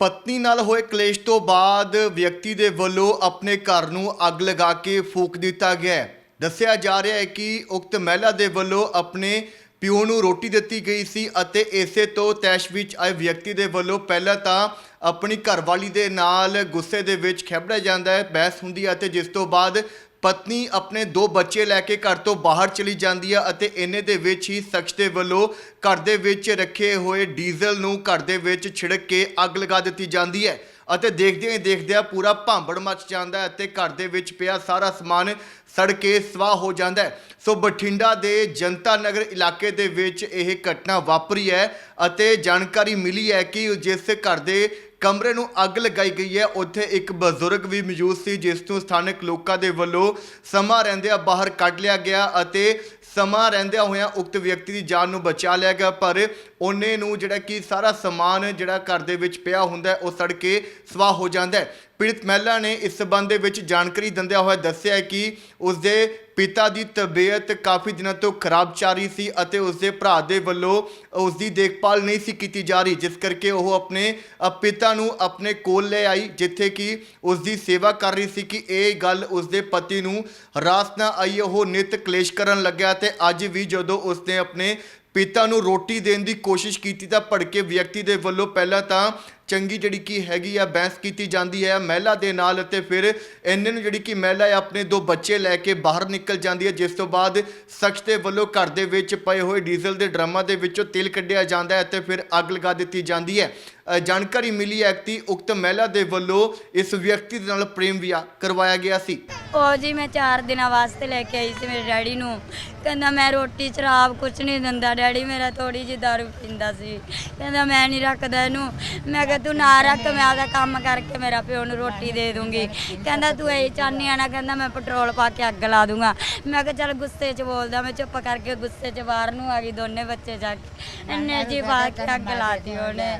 ਪਤਨੀ ਨਾਲ ਹੋਏ ਕਲੇਸ਼ ਤੋਂ ਬਾਅਦ ਵਿਅਕਤੀ ਦੇ ਵੱਲੋਂ ਆਪਣੇ ਘਰ ਨੂੰ ਅੱਗ ਲਗਾ ਕੇ ਫੂਕ ਦਿੱਤਾ ਗਿਆ ਹੈ। ਦੱਸਿਆ ਜਾ ਰਿਹਾ ਹੈ ਕਿ ਉਕਤ ਮਹਿਲਾ ਦੇ ਵੱਲੋਂ ਆਪਣੇ ਪਿਓ ਨੂੰ ਰੋਟੀ ਦਿੱਤੀ ਗਈ ਸੀ ਅਤੇ ਇਸੇ ਤੋਂ ਤੈਸ਼ ਵਿੱਚ ਆਏ ਵਿਅਕਤੀ ਦੇ ਵੱਲੋਂ ਪਹਿਲਾਂ ਤਾਂ ਆਪਣੀ ਘਰਵਾਲੀ ਦੇ ਨਾਲ ਗੁੱਸੇ ਦੇ ਵਿੱਚ ਖੇਬੜਿਆ ਜਾਂਦਾ ਹੈ, ਬਹਿਸ ਹੁੰਦੀ ਹੈ ਅਤੇ ਜਿਸ ਤੋਂ ਬਾਅਦ ਪਤਨੀ ਆਪਣੇ ਦੋ ਬੱਚੇ ਲੈ ਕੇ ਘਰ ਤੋਂ ਬਾਹਰ ਚਲੀ ਜਾਂਦੀ ਹੈ ਅਤੇ ਇੰਨੇ ਦੇ ਵਿੱਚ ਹੀ ਸ਼ਖਸ ਦੇ ਵੱਲੋਂ ਘਰ ਦੇ ਵਿੱਚ ਰੱਖੇ ਹੋਏ ਡੀਜ਼ਲ ਨੂੰ ਘਰ ਦੇ ਵਿੱਚ ਛਿੜਕ ਕੇ ਅੱਗ ਲਗਾ ਦਿੱਤੀ ਜਾਂਦੀ ਹੈ ਅਤੇ ਦੇਖਦਿਆਂ ਹੀ ਦੇਖਦਿਆਂ ਪੂਰਾ ਭਾਂਬੜ ਮਚ ਜਾਂਦਾ ਹੈ ਅਤੇ ਘਰ ਦੇ ਵਿੱਚ ਪਿਆ ਸਾਰਾ ਸਮਾਨ ਸੜ ਕੇ ਸਵਾਹ ਹੋ ਜਾਂਦਾ ਹੈ। ਸੋ ਬਠਿੰਡਾ ਦੇ ਜਨਤਾ ਨਗਰ ਇਲਾਕੇ ਦੇ ਵਿੱਚ ਇਹ ਘਟਨਾ ਵਾਪਰੀ ਹੈ ਅਤੇ ਜਾਣਕਾਰੀ ਮਿਲੀ ਹੈ ਕਿ ਜਿਸ ਘਰ ਦੇ ਕਮਰੇ ਨੂੰ ਅੱਗ ਲਗਾਈ ਗਈ ਹੈ। ਉੱਥੇ ਇੱਕ ਬਜ਼ੁਰਗ ਵੀ ਮੌਜੂਦ ਸੀ, ਜਿਸ ਨੂੰ ਸਥਾਨਕ ਲੋਕਾਂ ਦੇ ਵੱਲੋਂ ਸਮਾਂ ਰਹਿੰਦਿਆਂ ਬਾਹਰ ਕੱਢ ਲਿਆ ਗਿਆ ਅਤੇ ਸਮਾਂ ਰਹਿੰਦਿਆਂ ਹੋਇਆਂ ਉਕਤ ਵਿਅਕਤੀ ਦੀ ਜਾਨ ਨੂੰ ਬਚਾ ਲਿਆ ਗਿਆ। ਪਰ ਉਹਨੇ ਨੂੰ ਜਿਹੜਾ ਕਿ ਸਾਰਾ ਸਮਾਨ ਜਿਹੜਾ ਘਰ ਦੇ ਵਿੱਚ ਪਿਆ ਹੁੰਦਾ ਹੈ, ਉਹ ਸੜ ਕੇ ਸਵਾਹ ਹੋ ਜਾਂਦਾ ਹੈ। ਪੀੜਤ ਮਹਿਲਾ ਨੇ ਇਸ ਸਬੰਧ ਦੇ ਵਿੱਚ ਜਾਣਕਾਰੀ ਦਿੰਦਿਆਂ ਹੋਇਆ ਦੱਸਿਆ ਹੈ ਕਿ ਉਸਦੇ ਪਿਤਾ ਦੀ ਤਬੀਅਤ ਕਾਫੀ ਦਿਨਾਂ ਤੋਂ ਖਰਾਬ ਚੱਲ ਰਹੀ ਸੀ ਅਤੇ ਉਸਦੇ ਭਰਾ ਦੇ ਵੱਲੋਂ ਉਸਦੀ ਦੇਖਭਾਲ ਨਹੀਂ ਸੀ ਕੀਤੀ ਜਾ ਰਹੀ, ਜਿਸ ਕਰਕੇ ਉਹ ਆਪਣੇ ਪਿਤਾ ਨੂੰ ਆਪਣੇ ਕੋਲ ਲੈ ਆਈ, ਜਿੱਥੇ ਕਿ ਉਸਦੀ ਸੇਵਾ ਕਰ ਰਹੀ ਸੀ ਕਿ ਇਹ ਗੱਲ ਉਸਦੇ ਪਤੀ ਨੂੰ ਰਾਸ ਨਾ ਆਈ, ਉਹ ਨਿਤ ਕਲੇਸ਼ ਕਰਨ ਲੱਗਿਆ ਤੇ ਅੱਜ ਵੀ ਜਦੋਂ ਉਸ ਨੇ ਆਪਣੇ ਪਿਤਾ ਨੂੰ ਰੋਟੀ ਦੇਣ ਦੀ ਕੋਸ਼ਿਸ਼ ਕੀਤੀ ਤਾਂ ਭੜਕੇ ਵਿਅਕਤੀ ਦੇ ਵੱਲੋਂ ਪਹਿਲਾਂ ਤਾਂ ਚੰਗੀ ਜਿਹੜੀ ਕੀ ਹੈਗੀ ਆ, ਬਹਿਸ ਕੀਤੀ ਜਾਂਦੀ ਹੈ ਮਹਿਲਾ ਦੇ ਨਾਲ ਅਤੇ ਫਿਰ ਇਹਨਾਂ ਨੂੰ ਜਿਹੜੀ ਕਿ ਮਹਿਲਾ ਹੈ, ਆਪਣੇ ਦੋ ਬੱਚੇ ਲੈ ਕੇ ਬਾਹਰ ਨਿਕਲ ਜਾਂਦੀ ਹੈ, ਜਿਸ ਤੋਂ ਬਾਅਦ ਸ਼ਖਸ ਦੇ ਵੱਲੋਂ ਘਰ ਦੇ ਵਿੱਚ ਪਏ ਹੋਏ ਡੀਜ਼ਲ ਦੇ ਡਰਮਾਂ ਦੇ ਵਿੱਚੋਂ ਤੇਲ ਕੱਢਿਆ ਜਾਂਦਾ ਹੈ ਅਤੇ ਫਿਰ ਅੱਗ ਲਗਾ ਦਿੱਤੀ ਜਾਂਦੀ ਹੈ। ਜਾਣਕਾਰੀ ਮਿਲੀ ਹੈ ਕਿ ਉਕਤ ਮਹਿਲਾ ਦੇ ਵੱਲੋਂ ਇਸ ਵਿਅਕਤੀ ਦੇ ਨਾਲ ਪ੍ਰੇਮ ਵਿਆਹ ਕਰਵਾਇਆ ਗਿਆ ਸੀ। ਉਹ ਜੀ, ਮੈਂ 4 ਦਿਨਾਂ ਵਾਸਤੇ ਲੈ ਕੇ ਆਈ ਸੀ ਮੇਰੇ ਡੈਡੀ ਨੂੰ। ਕਹਿੰਦਾ, ਮੈਂ ਰੋਟੀ, ਸ਼ਰਾਬ ਕੁਛ ਨਹੀਂ ਦਿੰਦਾ, ਡੈਡੀ ਮੇਰਾ ਥੋੜੀ ਜਿਹੀ ਦਾਰੂ ਪੀਂਦਾ ਸੀ। ਕਹਿੰਦਾ, ਮੈਂ ਨਹੀਂ ਰੱਖਦਾ ਇਹਨੂੰ। ਮੈਂ ਕਿਹਾ ਤੂੰ ਨਾ ਰੱਖ ਮੈਂ ਆਦਾ ਕੰਮ ਕਰਕੇ ਮੇਰਾ ਪਿਓ ਨੂੰ ਰੋਟੀ ਦੇ ਦੂੰਗੀ। ਕਹਿੰਦਾ ਤੂੰ ਇਹ ਚਾਹਨੀ ਆ ਨਾ? ਕਹਿੰਦਾ ਮੈਂ ਪੈਟਰੋਲ ਪਾ ਕੇ ਅੱਗ ਲਾ ਦੂੰਗਾ। ਮੈਂ ਕਿਹਾ ਚੱਲ ਗੁੱਸੇ 'ਚ ਬੋਲਦਾ ਮੈਂ ਚੁੱਪ ਕਰਕੇ ਗੁੱਸੇ 'ਚ ਬਾਹਰ ਨੂੰ ਆ ਗਈ ਦੋਨੇ ਬੱਚੇ ਜਾ ਕੇ। ਇੰਨੇ ਜੀ ਪਾ ਕੇ ਅੱਗ ਲਾਤੀ ਉਹਨੇ।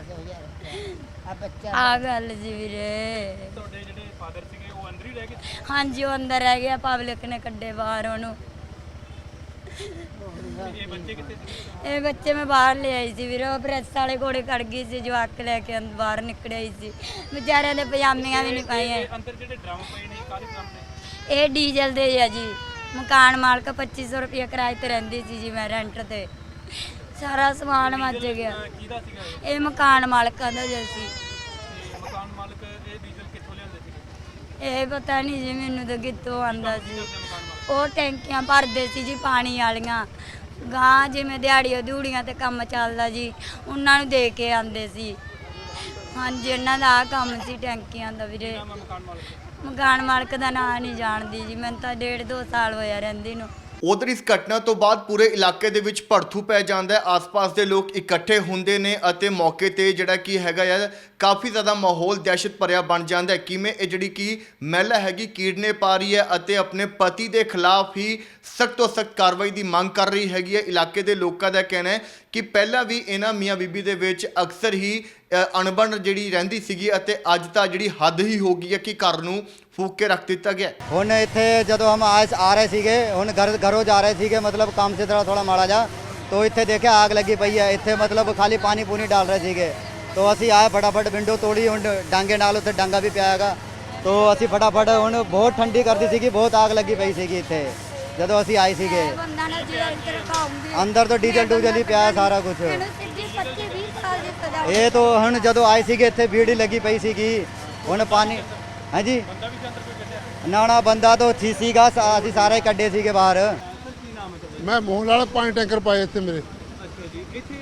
ਆ ਗੱਲ ਜੀ ਵੀਰੇ। ਤੁਹਾਡੇ ਜਿਹੜੇ ਫਾਦਰ ਸੀਗੇ ਉਹ ਅੰਦਰ ਹੀ ਰਹਿ ਗਏ? ਹਾਂਜੀ ਉਹ ਅੰਦਰ ਰਹਿ ਗਿਆ ਪਬਲਿਕ ਨੇ ਕੱਢੇ ਬਾਹਰ ਉਹਨੂੰ। ਇਹ ਬੱਚੇ ਕਿੱਥੇ ਸੀ ਇਹ ਬੱਚੇ ਮੈਂ ਬਾਹਰ ਲੈ ਆਈ ਸੀ ਵੀਰੇ ਪ੍ਰੈਸ ਵਾਲੇ ਘੋੜੇ ਕੱਢ ਗਈ ਸੀ ਜਵਾਕ ਲੈ ਕੇ ਅੰਦ- ਬਾਹਰ ਨਿਕਲ ਆਈ ਸੀ। ਵਿਚਾਰਿਆਂ ਦੇ ਪਜਾਮੀਆਂ ਵੀ ਨਹੀਂ ਪਾਈਆਂ। ਇਹ ਅੰਦਰ ਜਿਹੜੇ ਡਰਮ ਪਏ ਨੇ ਕਾਹਦੇ ਡਰਮ ਨੇ ਇਹ ਡੀਜ਼ਲ ਦੇ ਆ ਜੀ। ਮਕਾਨ ਮਾਲਕ 2500 ਰੁਪਏ ਕਿਰਾਏ ਤੇ ਰਹਿੰਦੀ ਸੀ ਜੀ ਮੈਂ ਰੈਂਟ ਤੇ। ਸਾਰਾ ਸਮਾਨ ਮੱਚ ਗਿਆ। ਅਹ ਕਿਹਦਾ ਸੀਗਾ ਇਹ? ਇਹ ਮਕਾਨ ਮਾਲਕਾਂ ਦਾ ਜੇ ਸੀ ਤੇ ਮਕਾਨ ਮਾਲਕ ਇਹ ਡੀਜ਼ਲ ਕਿੱਥੋਂ ਲਿਆਉਂਦੇ ਸੀਗੇ? ਇਹ ਪਤਾ ਨਹੀਂ ਜੀ ਮੈਨੂੰ ਤਾਂ ਕਿੱਥੋਂ ਆਂਦਾ ਸੀ। ਉਹ ਟੈਂਕੀਆਂ ਭਰਦੇ ਸੀ ਜੀ ਪਾਣੀ ਵਾਲੀਆਂ। ਗਾਂ ਜਿਵੇਂ ਦਿਹਾੜੀਆਂ ਦਿਹੜੀਆਂ ਤੇ ਕੰਮ ਚੱਲਦਾ ਜੀ ਉਹਨਾਂ ਨੂੰ ਦੇ ਕੇ ਆਂਦੇ ਸੀ। ਹਾਂਜੀ ਇਹਨਾਂ ਦਾ ਆ ਕੰਮ ਸੀ ਟੈਂਕੀਆਂ ਦਾ ਵੀਰੇ। ਮਕਾਨ ਮਾਲਕ ਦਾ ਨਾਂ ਨਹੀਂ ਜਾਣਦੀ ਜੀ ਮੈਨੂੰ ਤਾਂ ਡੇਢ ਦੋ ਸਾਲ ਹੋਇਆ ਰਹਿੰਦੀ ਨੂੰ। ਉਧਰ ਇਸ ਘਟਨਾ ਤੋਂ ਬਾਅਦ ਪੂਰੇ ਇਲਾਕੇ ਦੇ ਵਿੱਚ ਭੜਥੂ ਪੈ ਜਾਂਦਾ ਹੈ। ਆਸ-ਪਾਸ ਦੇ ਲੋਕ ਇਕੱਠੇ ਹੁੰਦੇ ਨੇ ਅਤੇ ਮੌਕੇ ਤੇ ਜਿਹੜਾ ਕੀ ਹੈਗਾ ਆ ਕਾਫੀ ਜ਼ਿਆਦਾ ਮਾਹੌਲ ਦਹਿਸ਼ਤ ਭਰਿਆ ਬਣ ਜਾਂਦਾ ਹੈ। ਕਿਵੇਂ ਇਹ ਜਿਹੜੀ ਕੀ ਮਹਿਲਾ ਹੈਗੀ, ਕੀੜਨੇ ਪਾ ਰਹੀ ਹੈ ਅਤੇ ਆਪਣੇ ਪਤੀ ਦੇ ਖਿਲਾਫ ਹੀ ਸਖਤ ਤੋਂ ਸਖਤ ਕਾਰਵਾਈ ਦੀ ਮੰਗ ਕਰ ਰਹੀ ਹੈਗੀ ਹੈ। ਇਲਾਕੇ ਦੇ ਲੋਕਾਂ ਦਾ ਕਹਿਣਾ ਹੈ ਕਿ ਪਹਿਲਾਂ ਵੀ ਇਹਨਾਂ ਮੀਆਂ ਬੀਬੀ ਦੇ ਵਿੱਚ ਅਕਸਰ ਹੀ ਅਣਬਣ ਜਿਹੜੀ ਰਹਿੰਦੀ ਸੀਗੀ ਅਤੇ ਅੱਜ ਤਾਂ ਜਿਹੜੀ ਹੱਦ ਹੀ ਹੋ ਗਈ ਹੈ ਕਿ ਘਰ ਨੂੰ ਫੂਕ ਕੇ ਰੱਖ ਦਿੱਤਾ ਗਿਆ ਹੁਣ ਇੱਥੇ ਜਦੋਂ ਹਮ ਆਏ, ਆ ਰਹੇ ਸੀਗੇ, ਹੁਣ ਘਰ, ਘਰੋਂ ਜਾ ਰਹੇ ਸੀਗੇ, ਮਤਲਬ ਕੰਮ ਸੇ ਥੋੜਾ ਥੋੜਾ ਮਾੜਾ ਜਾ ਤੋ ਇੱਥੇ ਦੇਖਿਆ ਆਗ ਲੱਗੀ ਪਈ ਹੈ, ਇੱਥੇ ਮਤਲਬ ਖਾਲੀ ਪਾਣੀ ਪੂਣੀ ਡਾਲ ਰਹੇ ਸੀਗੇ। ਤੋ ਅਸੀਂ ਆਏ ਫਟਾਫਟ ਵਿੰਡੋ ਤੋੜੀ, ਹੁਣ ਡਾਂਗੇ ਨਾਲ ਉੱਥੇ ਡਾਂਗਾ ਵੀ ਪਿਆ ਹੈਗਾ। ਤੋ ਅਸੀਂ ਫਟਾਫਟ ਹੁਣ ਬਹੁਤ ਠੰਡੀ ਕਰਦੀ ਸੀਗੀ, ਬਹੁਤ ਆਗ ਲੱਗੀ ਪਈ ਸੀਗੀ ਇੱਥੇ। ਜਦੋਂ ਅਸੀਂ ਆਏ ਸੀਗੇ। ਬੰਦਾ ਨਾ ਇੰਟਰ ਅੰਦਰ ਤੋਂ ਡੀਜ਼ਲ ਡੂਜ਼ਲ ਹੀ ਪਿਆ ਸਾਰਾ ਕੁਝ ਸਿੱਧੀ 25 20 ਸਾਲ ਦੀ ਸਜ਼ਾ ਇਹ ਤੋਂ ਹੁਣ ਜਦੋਂ ਆਏ ਸੀਗੇ ਇੱਥੇ ਭੀੜ ਹੀ ਲੱਗੀ ਪਈ ਸੀਗੀ। ਹੁਣ ਪਾਣੀ ਹਾਂਜੀ? ਬੰਦਾ ਵੀ ਸੀ ਅੰਦਰ ਕੋਈ ਕੱਢਿਆ ਨਾ ਨਾ ਬੰਦਾ ਤਾਂ ਸੀ ਸੀਗਾ। ਅਸੀਂ ਸਾਰੇ ਕੱਢੇ ਸੀਗੇ ਬਾਹਰ। ਮੈਂ ਮੋਹਨ ਵਾਲਾ ਪਾਣੀ ਟੈਂਕਰ ਪਾਏ ਇੱਥੇ ਮੇਰੇ। ਅੱਛਾ ਜੀ ਇੱਥੇ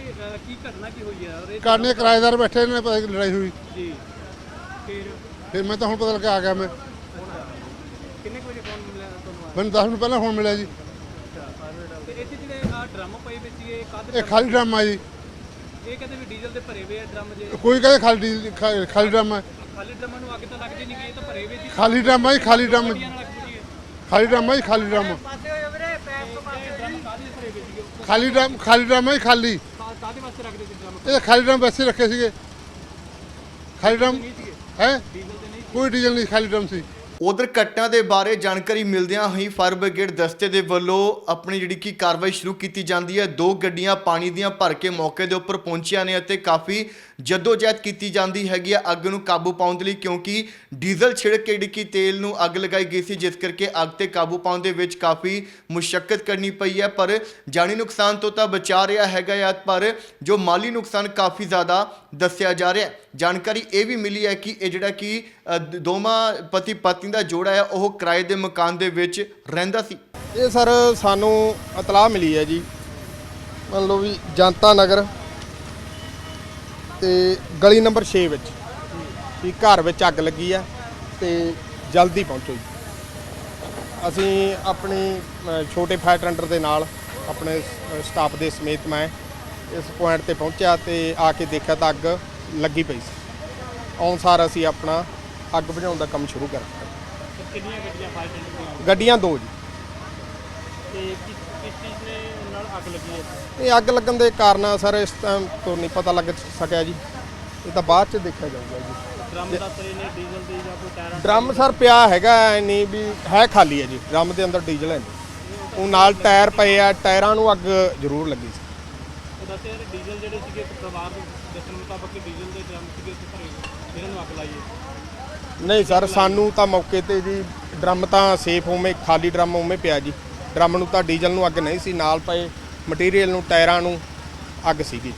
ਕੀ ਘਟਨਾ ਕੀ ਹੋਈ ਹੈ ਔਰ ਇਹ ਕਰਨੇ ਕਿਰਾਏਦਾਰ ਬੈਠੇ ਨੇ ਪਤਾ ਨੀ ਲੜਾਈ ਹੋਈ। ਜੀ। ਫਿਰ ਫਿਰ ਮੈਂ ਤਾਂ ਹੁਣ ਪਤਾ ਲੱਗਾ ਆ ਗਿਆ ਮੈਂ ਕਿੰਨੇ ਕੁ ਵਜੇ ਫੋਨ ਮਿਲਿਆ ਤੁਹਾਨੂੰ ਮੈਨੂੰ 10 ਮਿੰਟ ਪਹਿਲਾਂ ਫੋਨ ਮਿਲਿਆ ਜੀ। ਤੇ ਇੱਥੇ ਜਿਹੜੇ ਆ ਡਰਮ ਪਏ ਵਿੱਚ ਇਹ ਕਾਹਦੇ ਇਹ ਖਾਲੀ ਡਰਮ ਆ ਜੀ। ਇਹ ਕਹਿੰਦੇ ਵੀ ਡੀਜ਼ਲ ਦੇ ਭਰੇ ਹੋਏ ਆ ਡਰਮ ਜੇ। ਕੋਈ ਕਹਿੰਦੇ ਖਾਲੀ ਖਾ- ਖਾਲੀ ਡਰਮ ਆ। ਖਾਲੀ ਡਰਮਾਂ ਨੂੰ ਅੱਗ ਤਾਂ ਲੱਗਦੀ ਨਹੀਂ ਗਈ ਇਹ ਤਾਂ ਭਰੇ ਹੋਏ ਸੀ। ਖਾਲੀ ਡਰਮ ਆ ਜੀ ਖਾਲੀ ਡਰਮ ਨਾਲ ਅੱਗ ਬੁਝੀ ਹੈ ਖਾਲੀ ਡਰਮ ਆ ਜੀ ਖਾਲੀ ਡਰਮ ਇਹ ਡਰਮ ਕਾਹਦੇ ਭਰੇ ਹੋਏ ਸੀਗੇ? ਖਾਲੀ ਡਰਮ ਖਾਲੀ ਡਰਮ ਆ ਜੀ ਖਾਲੀ। ਕਾ- ਕਾਹਦੇ ਵਾਸਤੇ ਰੱਖਦੇ ਸੀ ਡਰਮ ਇਹ ਤਾਂ ਖਾਲੀ ਡਰਮ ਵੈਸੇ ਰੱਖੇ ਸੀਗੇ। ਖਾਲੀ ਡਰਮ ਹੈ? ਡੀਜ਼ਲ ਤੇ ਨਹੀਂ ਕੋਈ ਡੀਜ਼ਲ ਨਹੀਂ ਖਾਲੀ ਡਰਮ ਸੀ। ਉਧਰ ਘਟਨਾ ਦੇ ਬਾਰੇ ਜਾਣਕਾਰੀ ਮਿਲਦਿਆਂ ਹੀ ਫਾਇਰ ਬ੍ਰਿਗੇਡ ਦਸਤੇ ਦੇ ਵੱਲੋਂ ਆਪਣੀ ਜਿਹੜੀ ਕਿ ਕਾਰਵਾਈ ਸ਼ੁਰੂ ਕੀਤੀ ਜਾਂਦੀ ਹੈ। ਦੋ ਗੱਡੀਆਂ ਪਾਣੀ ਦੀਆਂ ਭਰ ਕੇ ਮੌਕੇ ਦੇ ਉੱਪਰ ਪਹੁੰਚੀਆਂ ਨੇ ਅਤੇ ਕਾਫੀ ਜਦੋਜਹਿਦ ਕੀਤੀ ਜਾਂਦੀ ਹੈਗੀ ਆ ਅੱਗ ਨੂੰ ਕਾਬੂ ਪਾਉਣ ਦੇ ਲਈ, ਕਿਉਂਕਿ ਡੀਜ਼ਲ ਛਿੜਕ ਕੇ ਡਿੱਕੀ ਤੇਲ ਨੂੰ ਅੱਗ ਲਗਾਈ ਗਈ ਸੀ, ਜਿਸ ਕਰਕੇ ਅੱਗ ਤੇ ਕਾਬੂ ਪਾਉਣ ਦੇ ਵਿੱਚ ਕਾਫੀ ਮੁਸ਼ਕਲ ਕਰਨੀ ਪਈ ਹੈ। ਪਰ ਜਾਨੀ ਨੁਕਸਾਨ ਤੋਂ ਤਾਂ ਬਚਾ ਰਿਹਾ ਹੈਗਾ ਆ, ਪਰ ਜੋ ਮਾਲੀ ਨੁਕਸਾਨ ਕਾਫੀ ਜ਼ਿਆਦਾ ਦੱਸਿਆ ਜਾ ਰਿਹਾ ਹੈ। ਜਾਣਕਾਰੀ ਇਹ ਵੀ ਮਿਲੀ ਹੈ ਕਿ ਇਹ ਜਿਹੜਾ ਕਿ ਦੋਵਾਂ ਪਤੀ ਪਤਨੀ ਦਾ ਜੋੜਾ ਹੈ ਉਹ ਕਿਰਾਏ ਦੇ ਮਕਾਨ ਦੇ ਵਿੱਚ ਰਹਿੰਦਾ ਸੀ। ਇਹ ਸਰ ਸਾਨੂੰ ਇਤਲਾਹ ਮਿਲੀ ਹੈ ਜੀ। ਮੰਨ ਲਓ ਵੀ ਜਨਤਾ ਨਗਰ ਤੇ ਗਲੀ ਨੰਬਰ 6 ਵਿੱਚ ਵੀ ਘਰ ਵਿੱਚ ਅੱਗ ਲੱਗੀ ਆ ਤੇ ਜਲਦੀ ਪਹੁੰਚੋ ਜੀ। ਅਸੀਂ ਆਪਣੀ ਅ, ਛੋਟੇ ਫਾਇਰ ਟੈਂਡਰ ਦੇ ਨਾਲ ਆਪਣੇ ਸਟਾਫ ਦੇ ਸਮੇਤ ਮੈਂ ਇਸ ਪੁਆਇੰਟ ਤੇ ਪਹੁੰਚਿਆ ਤੇ ਆ ਕੇ ਦੇਖਿਆ ਤਾਂ ਅੱਗ ਲੱਗੀ ਪਈ ਸੀ। ਆਉਣ ਸਾਰ ਅਸੀਂ ਆਪਣਾ ਅੱਗ ਬੁਝਾਉਣ ਦਾ ਕੰਮ ਸ਼ੁਰੂ ਕਰ ਦਿੱਤਾ। ਕਿੰਨੀਆਂ ਗੱਡੀਆਂ ਫਾਇਰ ਟੈਂਡਰ ਦੀਆਂ ਗੱਡੀਆਂ ਦੋ ਜੀ। ਤੇ ਨਾਲ ਅੱਗ ਲੱਗੀ ਹੈ ਇਹ ਅੱਗ ਲੱਗਣ ਦੇ ਕਾਰਨ ਸਰ ਇਸ ਟਾਈਮ ਤੋਂ ਨਹੀਂ ਪਤਾ ਲੱਗ ਸਕਿਆ ਜੀ। ਇਹ ਤਾਂ ਬਾਅਦ ਚ ਦੇਖਿਆ ਜਾਊਗਾ ਜੀ। ਡਰਮ ਦੱਸ ਰਹੇ ਨੇ ਡੀਜ਼ਲ ਦੀ ਜਾਂ ਕੋਈ ਟਾਇਰਾਂ ਡਰਮ ਸਰ ਪਿਆ ਹੈਗਾ ਐ ਨਹੀਂ ਵੀ ਹੈ ਖਾਲੀ ਹੈ ਜੀ। ਡਰਮ ਦੇ ਅੰਦਰ ਡੀਜ਼ਲ ਹੈ ਨਹੀਂ ਉਹ ਨਾਲ ਟਾਇਰ ਪਏ ਆ ਟਾਇਰਾਂ ਨੂੰ ਅੱਗ ਜ਼ਰੂਰ ਲੱਗੀ ਸੀ। ਉਹ ਦੱਸਿਆ ਕਿ ਡੀਜ਼ਲ ਜਿਹੜੇ ਸੀਗੇ ਇੱਕ ਪਰਿਵਾਰ ਦੇ ਦੱਸਣ ਮੁਤਾਬਕ ਕਿ ਡੀਜ਼ਲ ਦੇ ਡਰਮ ਸੀਗੇ ਉੱਥੇ ਭਰੇ ਇਹਨਾਂ ਨੂੰ ਅੱਗ ਲਾਈ ਹੈ। ਨਹੀਂ ਸਰ ਸਾਨੂੰ ਤਾਂ ਮੌਕੇ ਤੇ ਜੀ ਡਰਮ ਤਾਂ ਸੇਫ ਉਵੇਂ ਖਾਲੀ ਡਰਮ ਉਵੇਂ ਪਿਆ ਜੀ। ਡਰਮ ਨੂੰ ਤਾਂ ਡੀਜ਼ਲ ਨੂੰ ਅੱਗ ਨਹੀਂ ਸੀ ਨਾਲ ਪਏ ਮਟੀਰੀਅਲ ਨੂੰ ਟਾਇਰਾਂ ਨੂੰ ਅੱਗ ਸੀਗੀ।